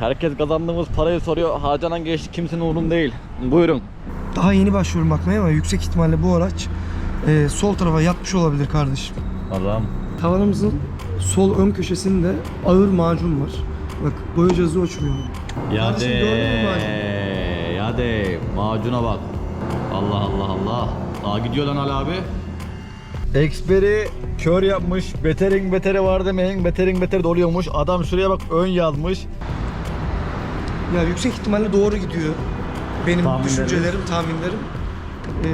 Herkes kazandığımız parayı soruyor. Harcanan geçti kimsenin umurunda değil. Buyurun. Daha yeni başlıyorum bakmaya ama yüksek ihtimalle bu araç e, sol tarafa yatmış olabilir kardeşim. Adam. Tavanımızın sol ön köşesinde ağır macun var. Bak boya cihazı uçmuyor. Ya Kardeşim de. gördün mü macunu? Ya de. Macuna bak. Allah Allah Allah. Daha gidiyor lan Ali abi. Eksperi kör yapmış. Beterin beteri var demeyin. Beterin beteri doluyormuş. Adam şuraya bak ön yazmış. Ya yüksek ihtimalle doğru gidiyor. Benim Tahminlerin. düşüncelerim, tahminlerim. Ee,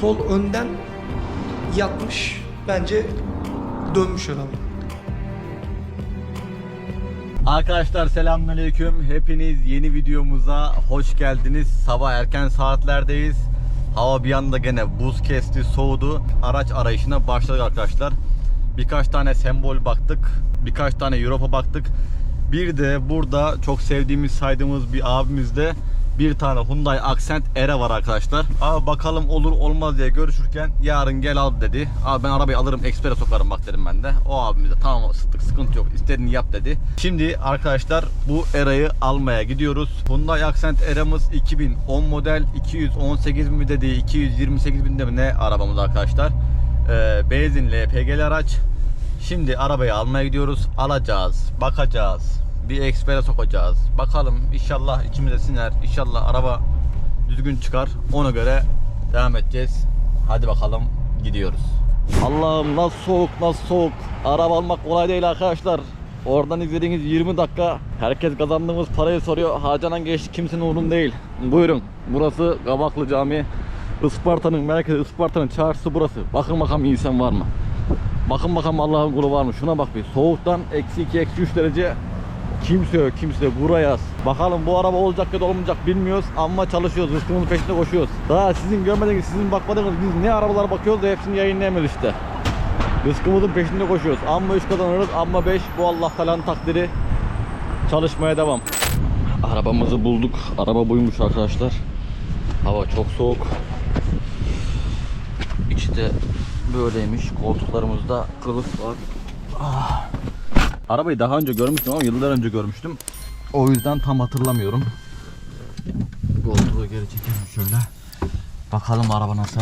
sol önden yatmış. Bence dönmüş adam. Arkadaşlar selamünaleyküm. Hepiniz yeni videomuza hoş geldiniz. Sabah erken saatlerdeyiz. Hava bir anda gene buz kesti, soğudu. Araç arayışına başladık arkadaşlar. Birkaç tane sembol baktık. Birkaç tane Europa baktık. Bir de burada çok sevdiğimiz, saydığımız bir abimizde bir tane Hyundai Accent Era var arkadaşlar. Abi bakalım olur olmaz diye görüşürken yarın gel al dedi. Abi ben arabayı alırım ekspere sokarım bak dedim ben de. O abimiz de tamam sıkıntı, sıkıntı yok istediğini yap dedi. Şimdi arkadaşlar bu Era'yı almaya gidiyoruz. Hyundai Accent Era'mız 2010 model 218 bin mi dedi 228 bin de mi ne arabamız arkadaşlar. Ee, benzin LPG'li araç. Şimdi arabayı almaya gidiyoruz. Alacağız, bakacağız. Bir ekspere sokacağız. Bakalım inşallah içimize siner. İnşallah araba düzgün çıkar. Ona göre devam edeceğiz. Hadi bakalım gidiyoruz. Allah'ım nasıl soğuk nasıl soğuk. Araba almak kolay değil arkadaşlar. Oradan izlediğiniz 20 dakika herkes kazandığımız parayı soruyor. Harcanan geçti kimsenin umurunda değil. Buyurun. Burası Kabaklı Camii. Isparta'nın merkezi, Isparta'nın çarşısı burası. Bakın bakalım insan var mı? Bakın bakalım Allah'ın kulu var mı? Şuna bak bir. Soğuktan eksi 2, eksi 3 derece kimse yok kimse buraya. Bakalım bu araba olacak ya da olmayacak bilmiyoruz ama çalışıyoruz. Rızkımızın peşinde koşuyoruz. Daha sizin görmediğiniz, sizin bakmadığınız biz ne arabalar bakıyoruz da hepsini yayınlayamıyoruz işte. Rızkımızın peşinde koşuyoruz. Amma 3 kazanırız amma 5 bu Allah falan takdiri. Çalışmaya devam. Arabamızı bulduk. Araba buymuş arkadaşlar. Hava çok soğuk. İçi de böyleymiş. Koltuklarımızda kılıf var. Ah. Arabayı daha önce görmüştüm ama yıllar önce görmüştüm. O yüzden tam hatırlamıyorum. Koltuğu geri çekelim şöyle. Bakalım araba nasıl.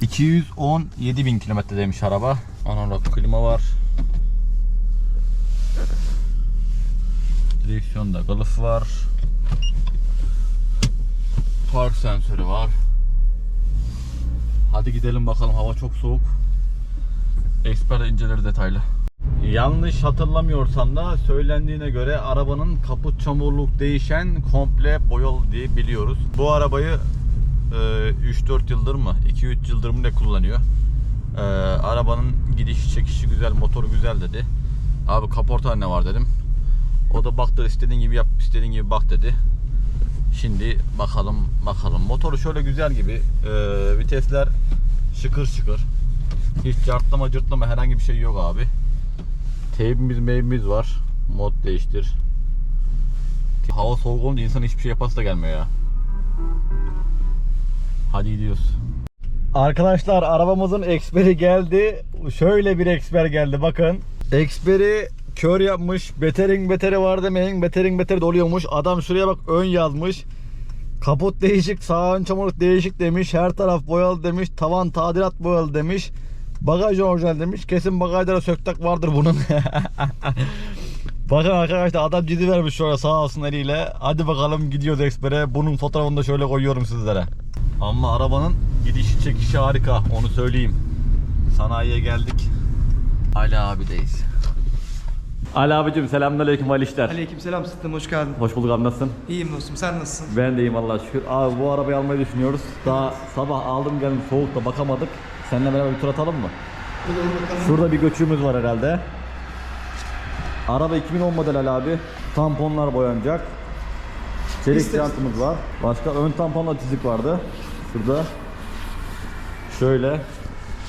217 bin kilometre demiş araba. Analog klima var. Direksiyonda kılıf var. Park sensörü var. Hadi gidelim bakalım hava çok soğuk. Eksper inceleri detaylı. Yanlış hatırlamıyorsam da söylendiğine göre arabanın kaput çamurluk değişen komple boyalı diye biliyoruz. Bu arabayı e, 3-4 yıldır mı 2-3 yıldır mı ne kullanıyor. E, arabanın gidiş çekişi güzel motoru güzel dedi. Abi kaporta ne var dedim. O da baktı istediğin gibi yap istediğin gibi bak dedi. Şimdi bakalım bakalım. Motoru şöyle güzel gibi. Ee, vitesler şıkır şıkır. Hiç cartlama cırtlama herhangi bir şey yok abi. Teybimiz meybimiz var. Mod değiştir. Hava soğuk olunca insan hiçbir şey yapası da gelmiyor ya. Hadi gidiyoruz. Arkadaşlar arabamızın eksperi geldi. Şöyle bir eksper geldi bakın. Eksperi kör yapmış. Beterin beteri var demeyin. Beterin beteri doluyormuş. Adam şuraya bak ön yazmış. Kaput değişik, sağ ön çamurluk değişik demiş. Her taraf boyalı demiş. Tavan tadilat boyalı demiş. Bagaj orijinal demiş. Kesin bagajlara söktak vardır bunun. Bakın arkadaşlar adam ciddi vermiş şöyle sağ olsun eliyle. Hadi bakalım gidiyoruz ekspere. Bunun fotoğrafını da şöyle koyuyorum sizlere. Ama arabanın gidişi çekişi harika onu söyleyeyim. Sanayiye geldik. Ali abideyiz. Ali abicim selamünaleyküm Ali işler. Aleykümselam Sıtkım hoş geldin. Hoş bulduk abi nasılsın? İyiyim dostum sen nasılsın? Ben de iyiyim Allah'a şükür. Abi bu arabayı almayı düşünüyoruz. Daha sabah aldım geldim soğukta bakamadık. Seninle beraber bir tur atalım mı? Şurada bir göçüğümüz var herhalde. Araba 2010 model Ali abi. Tamponlar boyanacak. Çelik jantımız var. Başka ön tamponla çizik vardı. Şurada. Şöyle.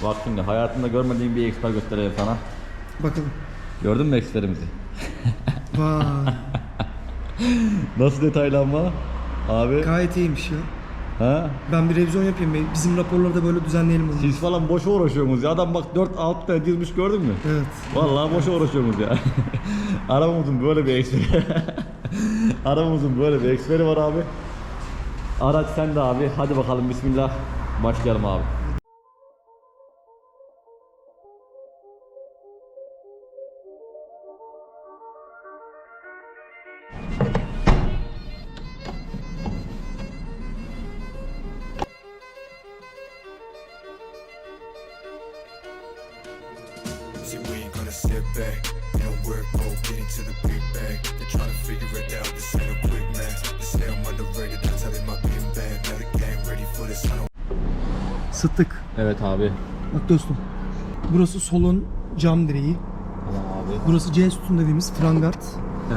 Bak şimdi hayatında görmediğin bir eksper göstereyim sana. Bakalım. Gördün mü eksperimizi? Vay Nasıl detaylanma? Abi gayet iyiymiş ya. Ha? Ben bir revizyon yapayım. be. Bizim raporları da böyle düzenleyelim bunu. Siz falan boşa uğraşıyorsunuz ya. Adam bak 4 6 tane dizmiş gördün mü? Evet. Vallahi boşa uğraşıyorsunuz ya. Arabamızın böyle bir eksperi. Arabamızın böyle bir eksperi var abi. Araç sende abi. Hadi bakalım bismillah. Başlayalım abi. Sıttık. Evet abi. Bak dostum. Burası solun cam direği. Tamam abi. Burası C sütun dediğimiz frangart.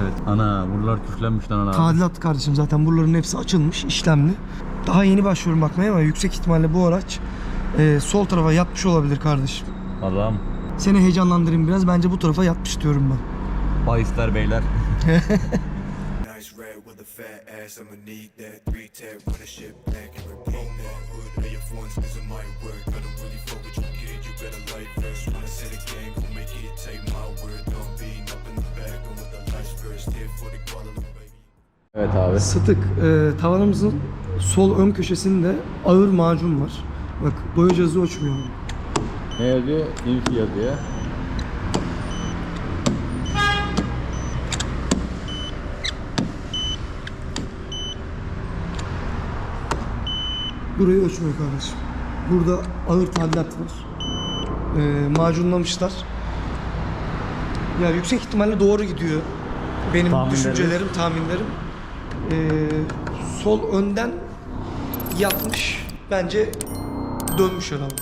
Evet. Ana buralar küflenmiş lan abi. Tadilat kardeşim zaten buraların hepsi açılmış, işlemli. Daha yeni başlıyorum bakmaya ama yüksek ihtimalle bu araç e, sol tarafa yatmış olabilir kardeşim. Adam. Seni heyecanlandırayım biraz. Bence bu tarafa yatmış diyorum ben. Bahisler beyler. nice rat with a fat ass. I'ma need that. Three tab with a shit back and repeat AF1s, cause it might work. Don't really fuck with you, kid. You better light first. When I the gang, gon' make it. Take my word. Don't be up in the back. And with the lights first. Here for the quality, baby. Evet abi. Sıtık. E, tavanımızın sol ön köşesinde ağır macun var. Bak boya cihazı uçmuyor. Ne yazıyor? Infi yazıyor. Burayı ölçmüyor kardeşim. Burada ağır tadilat var. Ee, macunlamışlar. Ya yüksek ihtimalle doğru gidiyor. Benim Tahminleriniz? düşüncelerim, tahminlerim. Ee, sol önden yatmış. Bence dönmüş herhalde.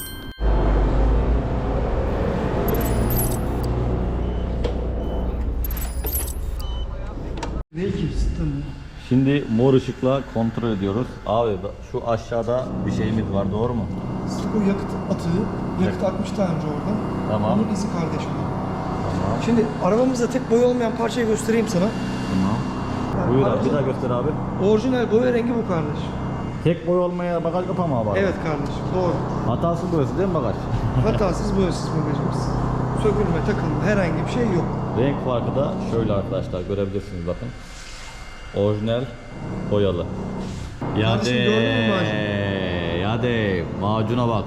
Ne ki? Şimdi mor ışıkla kontrol ediyoruz. Abi şu aşağıda bir şeyimiz var doğru mu? Bu yakıt atığı. Yakıt atmış daha önce orada. Tamam. Onun izi kardeşim. Tamam. Şimdi arabamızda tek boya olmayan parçayı göstereyim sana. Tamam. Yani Buyur abi bir daha göster abi. Orijinal boya rengi bu kardeş. Tek boy olmaya bagaj kapama abi. Evet kardeşim doğru. Hatasız boyası değil mi bagaj? Hatasız boyasız bagajımız. Sökülme, takılma herhangi bir şey yok. Renk farkı da şöyle arkadaşlar görebilirsiniz bakın. Orijinal boyalı. Ya Kardeşim, gördün mü de, ya de macuna bak.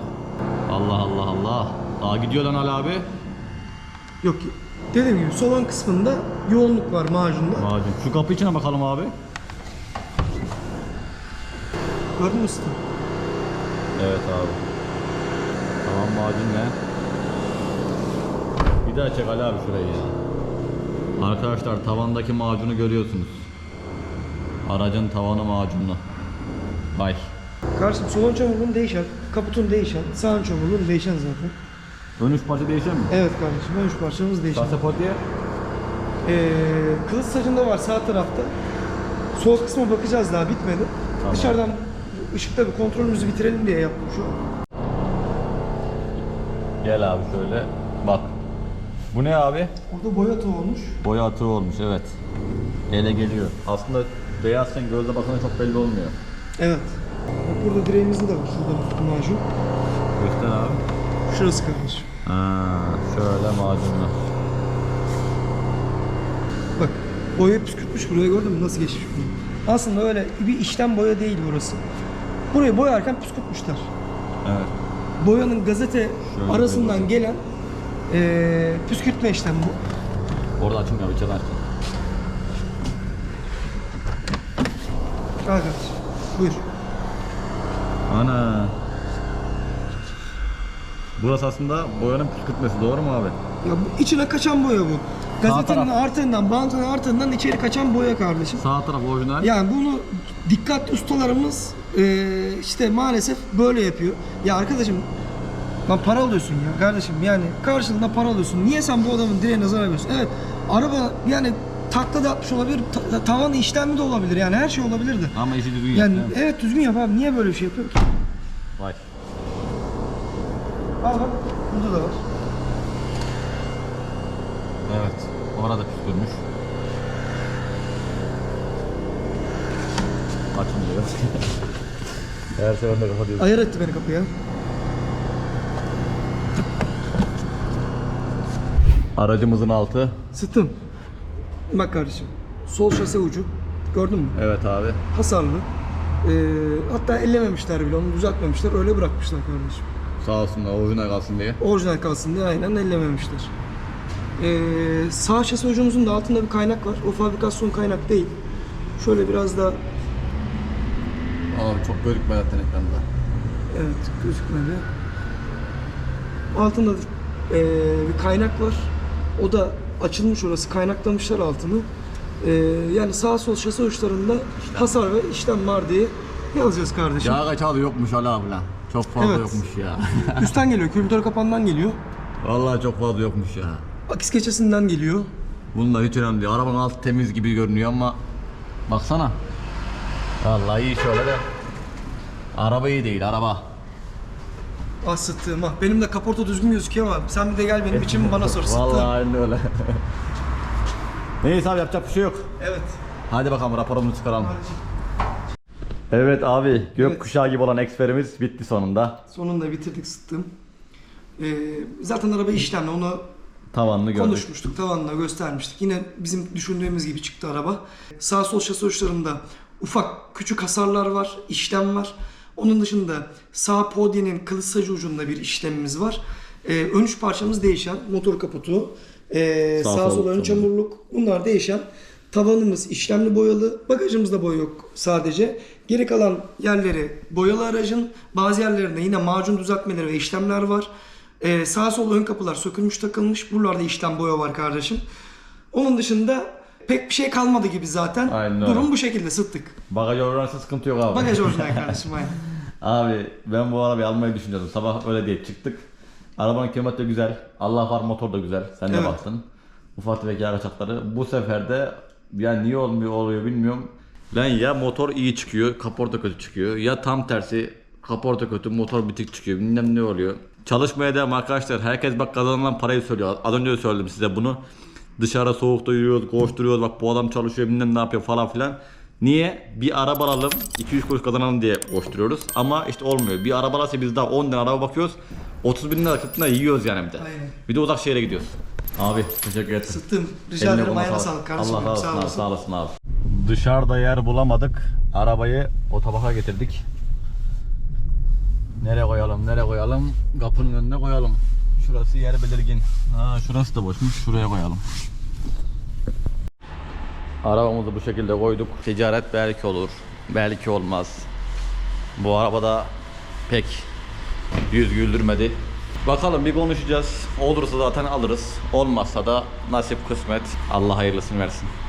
Allah Allah Allah. Aa gidiyor lan Ali abi. Yok dediğim gibi sol ön kısmında yoğunluk var macunda. Macun. Şu kapı içine bakalım abi. Gördün mü usta? Evet abi. Tamam macun ne? Bir daha çek Ali abi şurayı ya. Arkadaşlar tavandaki macunu görüyorsunuz. Aracın tavanı macunlu. Vay. Kardeşim sol ön çamurluğun değişen, kaputun değişen, sağ ön çamurluğun değişen zaten. Ön üç parça değişen mi? Evet kardeşim ön üç parçamız değişen. Kasepotiye? Ee, kılıç sacında var sağ tarafta. Sol kısma bakacağız daha bitmedi. Tamam. Dışarıdan ışıkta bir kontrolümüzü bitirelim diye yaptım şu an. Gel abi şöyle. Bak. Bu ne abi? Orada boya atığı olmuş. Boya atığı olmuş evet. Ele geliyor. Aslında beyazken gözle bakınca çok belli olmuyor. Evet. Bak burada direğimizde de var şurada bir macun. Göster abi. Şurası kardeşim. Ha, şöyle macunlu. Bak boya püskürtmüş buraya gördün mü nasıl geçmiş bunu. Aslında öyle bir işlem boya değil burası. Burayı boyarken püskürtmüşler. Evet. Boyanın gazete Şöyle arasından gelen eee püskürtme işlemi bu. Orada açılmıyor, içeri açtım. Al kardeşim. Buyur. Ana. Burası aslında boyanın püskürtmesi doğru mu abi? Ya bu içine kaçan boya bu. Gazetenin taraf. artığından, bantının artığından içeri kaçan boya kardeşim. Sağ taraf orijinal. Yani bunu dikkatli ustalarımız eee, işte maalesef böyle yapıyor. Ya arkadaşım lan para alıyorsun ya kardeşim yani karşılığında para alıyorsun. Niye sen bu adamın direğine zarar veriyorsun? Evet araba yani takla da atmış olabilir, ta- tavan işlemli de olabilir yani her şey olabilirdi. Ama işi düzgün Yani yaptı. evet düzgün yap abi niye böyle bir şey yapıyor ki? Vay. Al bak burada da var. Evet. Orada püskürmüş. Açılmıyor. Her seferinde kapatıyoruz. Ayar etti beni kapıya. Aracımızın altı. Sıttım. Bak kardeşim. Sol şase ucu. Gördün mü? Evet abi. Hasarlı. Ee, hatta ellememişler bile onu düzeltmemişler. Öyle bırakmışlar kardeşim. Sağ olsunlar orijinal kalsın diye. Orijinal kalsın diye aynen ellememişler. Ee, sağ şase ucumuzun da altında bir kaynak var. O fabrikasyon kaynak değil. Şöyle biraz da Abi çok gözükmüyor zaten ekranda. Evet gözükmedi. Altında eee, bir kaynak var. O da açılmış orası. Kaynaklamışlar altını. Eee, yani sağ sol şase uçlarında hasar ve işlem var diye yazacağız kardeşim. Yağ kaçağı da yokmuş Ali abi lan. Çok fazla Evet. yokmuş ya. Üstten geliyor. Kübütör kapandan geliyor. Vallahi çok fazla yokmuş ya. Akis keçesinden geliyor. Bunlar hiç önemli değil. Arabanın altı temiz gibi görünüyor ama baksana. Vallahi iyi şöyle de. Araba iyi değil araba. Ah sıttığım ah. Benim de kaporta düzgün gözüküyor ama sen bir de gel benim için bana sor sıttığım. Vallahi aynen öyle. Neyse abi yapacak bir şey yok. Evet. Hadi bakalım raporumuzu çıkaralım. Evet abi gökkuşağı gibi olan eksperimiz bitti sonunda. Sonunda bitirdik sıttığım. Eee, zaten araba işlemli. Onu Tavanını gördük. Konuşmuştuk, tavanla göstermiştik. Yine bizim düşündüğümüz gibi çıktı araba. Sağ sol şase uçlarında ufak küçük hasarlar var, işlem var. Onun dışında sağ podyenin kılıç sacı ucunda bir işlemimiz var. Ee, ön üç parçamız değişen, motor kaputu, ee, Sağ sağ, sol ön çamurluk. çamurluk bunlar değişen. Tavanımız işlemli boyalı, bagajımızda boya yok sadece. Geri kalan yerleri boyalı aracın, bazı yerlerinde yine macun düzeltmeleri ve işlemler var. Ee, sağ sol ön kapılar sökülmüş takılmış. Buralarda işlem boya var kardeşim. Onun dışında pek bir şey kalmadı gibi zaten. Aynen öyle. Durum bu şekilde sıttık. Bagaj oransı sıkıntı yok abi. Bagaj orijinal kardeşim aynen. Abi ben bu arabayı almayı düşünüyordum. Sabah öyle diye çıktık. Arabanın kilometre güzel. Allah var motor da güzel. Sen de Evet. baktın. Ufak tefek yağ kaçakları. Bu sefer de ya niye olmuyor oluyor bilmiyorum. Lan ya motor iyi çıkıyor, kaporta kötü çıkıyor. Ya tam tersi kaporta kötü, motor bitik çıkıyor. Bilmem ne oluyor. Çalışmaya devam arkadaşlar. Herkes bak kazanılan parayı söylüyor. Az önce de söyledim size bunu. Dışarı soğukta yürüyoruz, koşturuyoruz. Bak bu adam çalışıyor, bilmem ne yapıyor falan filan. Niye? Bir araba alalım, 2-3 kuruş kazanalım diye koşturuyoruz. Ama işte olmuyor. Bir araba alırsa biz daha 10 tane araba bakıyoruz. 30 bin lira 40 bin lira yiyoruz yani bir de. Aynen. Bir de uzak şehre gidiyoruz. Abi teşekkür ederim. Sıttım. Rica ederim. Ayağına sağlık kardeşim. Allah Sağ olasın. sağ olasın abi. Dışarıda yer bulamadık. Arabayı otobaka getirdik. Nereye koyalım, nereye koyalım? Kapının önüne koyalım. Şurası yer belirgin. Ha, şurası da boşmuş. Şuraya koyalım. Arabamızı bu şekilde koyduk. Ticaret belki olur, belki olmaz. Bu arabada pek yüz güldürmedi. Bakalım bir konuşacağız. Olursa zaten alırız. Olmazsa da nasip kısmet. Allah hayırlısını versin.